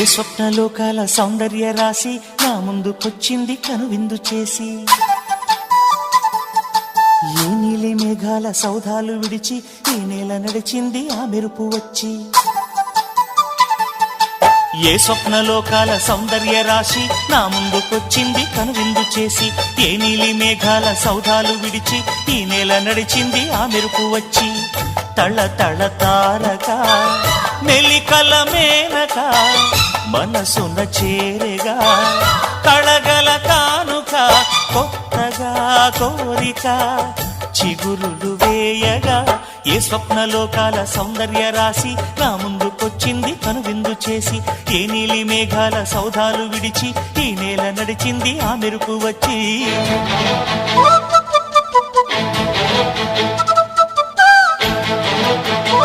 ఏ స్వప్నలోకాల సౌందర్య రాశి నా ముందుకొచ్చింది కనువిందు చేసి? ఏ నీలి మేఘాల సౌధాలు విడిచి ఈ నేల నడిచింది ఆ మెరుపు వచ్చి? ఏ స్వప్నలోకాల సౌందర్య రాశి నా ముందుకొచ్చింది కనువిందు చేసి? ఏ నీలి మేఘాల సౌధాలు విడిచి ఈ నేల నడిచింది ఆ మెరుపు వచ్చి? తళ తళ తారక మెలికల మేనక మనసున చేరగా కళగల కానుక కొత్తగా కోరిక చిగురులు వేయగా ఏ స్వప్నలోకాల సౌందర్య రాశి నా ముందుకొచ్చింది కనువిందు చేసి ఏ నీలి మేఘాల సౌధాలు విడిచి ఈ నేల నడిచింది ఆ మెరుపు వచ్చి.